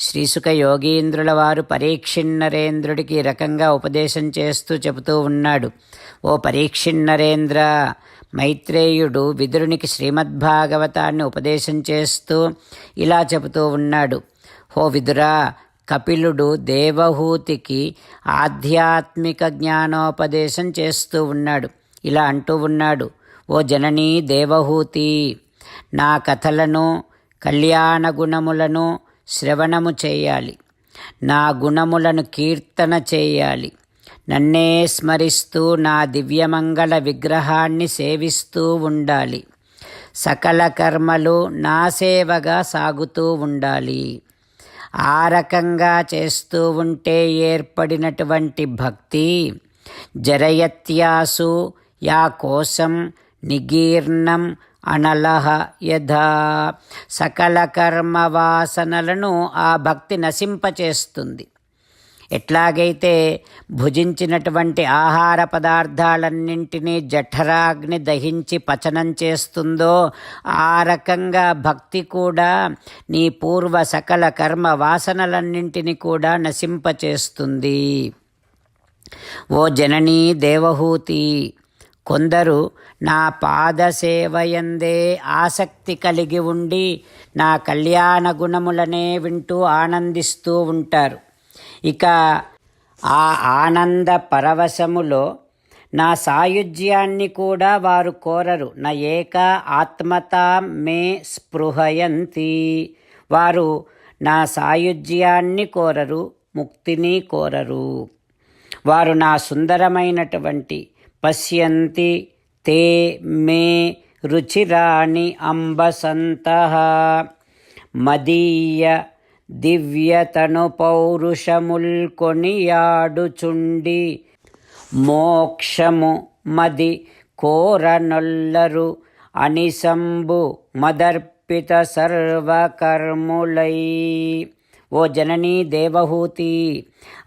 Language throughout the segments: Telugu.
శ్రీసుక యోగీంద్రుల వారు పరీక్షిన్నరేంద్రుడికి ఈ రకంగా ఉపదేశం చేస్తూ చెబుతూ ఉన్నాడు. ఓ పరీక్షిన్నరేంద్ర మైత్రేయుడు విదురునికి శ్రీమద్భాగవతాన్ని ఉపదేశం చేస్తూ ఇలా చెబుతూ ఉన్నాడు. హో విదురా కపిలుడు దేవహూతికి ఆధ్యాత్మిక జ్ఞానోపదేశం చేస్తూ ఉన్నాడు. ఇలా అంటూ ఉన్నాడు. ఓ జననీ దేవహూతి నా కథలను కళ్యాణ గుణములను శ్రవణము చేయాలి. నా గుణములను కీర్తన చేయాలి. నన్నే స్మరిస్తూ నా దివ్యమంగళ విగ్రహాన్ని సేవిస్తూ ఉండాలి. సకల కర్మలు నా సేవగా సాగుతూ ఉండాలి. ఆ రకంగా చేస్తూ ఉంటే ఏర్పడినటువంటి భక్తి జరయత్యాసు యా కోసం నిగీర్ణం అనలహ యథా. సకల కర్మ వాసనలను ఆ భక్తి నశింపచేస్తుంది. ఎట్లాగైతే భుజించినటువంటి ఆహార పదార్థాలన్నింటినీ జఠరాగ్ని దహించి పచనం చేస్తుందో ఆ రకంగా భక్తి కూడా నీ పూర్వ సకల కర్మ వాసనలన్నింటినీ కూడా నశింపచేస్తుంది. ఓ జననీ దేవహూతి! కొందరు నా పాదసేవయందే ఆసక్తి కలిగి ఉండి నా కళ్యాణ గుణములనే వింటూ ఆనందిస్తూ ఉంటారు. ఇక ఆ ఆనంద పరవశములో నా సాయుధ్యాన్ని కూడా వారు కోరరు. నా ఏక ఆత్మతా మే స్పృహయంతి. వారు నా సాయుధ్యాన్ని కోరరు ముక్తిని కోరరు. వారు నా సుందరమైనటువంటి పశ్యంతి తే మే రుచిరాణి అంబసంత మదీయ దివ్యతను పౌరుషముల్కొనియాడుచుండి మోక్షము మది కోరనొల్లరు అనిసంబు మదర్పిత సర్వకర్ములై ఓ జననీ దేవహూతి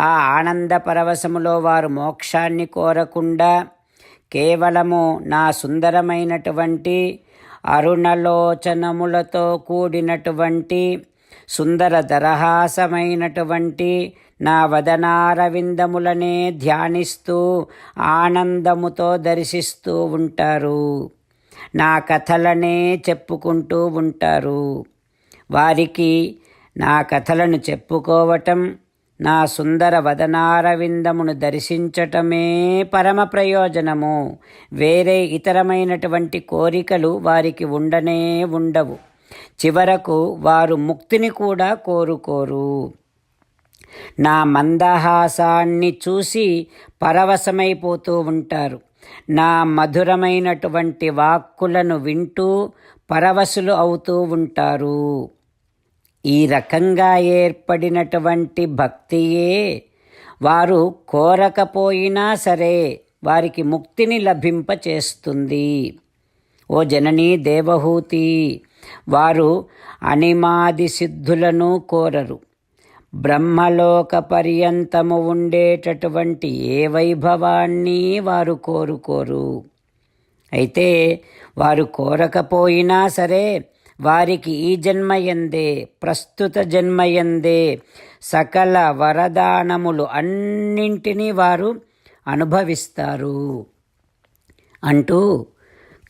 ఆ ఆనంద పరవశములో వారు మోక్షాన్ని కోరకుండా కేవలము నా సుందరమైనటువంటి అరుణలోచనములతో కూడినటువంటి సుందర దరహాసమైనటువంటి నా వదనారవిందములనే ధ్యానిస్తూ ఆనందముతో దర్శిస్తూ ఉంటారు. నా కథలనే చెప్పుకుంటూ ఉంటారు. వారికి నా కథలను చెప్పుకోవటం నా సుందర వదనారవిందమును దర్శించటమే పరమ ప్రయోజనము. వేరే ఇతరమైనటువంటి కోరికలు వారికి ఉండనే ఉండవు. చివరకు వారు ముక్తిని కూడా కోరుకోరు. నా మందహాసాన్ని చూసి పరవశమైపోతూ ఉంటారు. నా మధురమైనటువంటి వాక్కులను వింటూ పరవశులు అవుతూ ఉంటారు. ఈ రకంగా ఏర్పడినటువంటి భక్తియే. వారు కోరకపోయినా సరే వారికి ముక్తిని లభింపచేస్తుంది. ఓ జననీ దేవహూతి వారు అనిమాది సిద్ధులను కోరరు. బ్రహ్మలోక పర్యంతము ఉండేటటువంటి ఏ వైభవాన్ని వారు కోరుకోరు. అయితే వారు కోరకపోయినా సరే వారికి ఈ జన్మయందే ప్రస్తుత జన్మయందే సకల వరదానములు అన్నింటినీ వారు అనుభవిస్తారు. అంటూ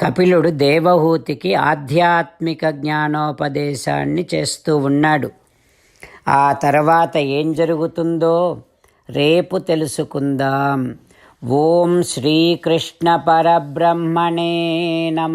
కపిలుడు దేవహూతికి ఆధ్యాత్మిక జ్ఞానోపదేశాన్ని చేస్తూ ఉన్నాడు. ఆ తర్వాత ఏం జరుగుతుందో రేపు తెలుసుకుందాం. ఓం శ్రీకృష్ణ పరబ్రహ్మణే నమ.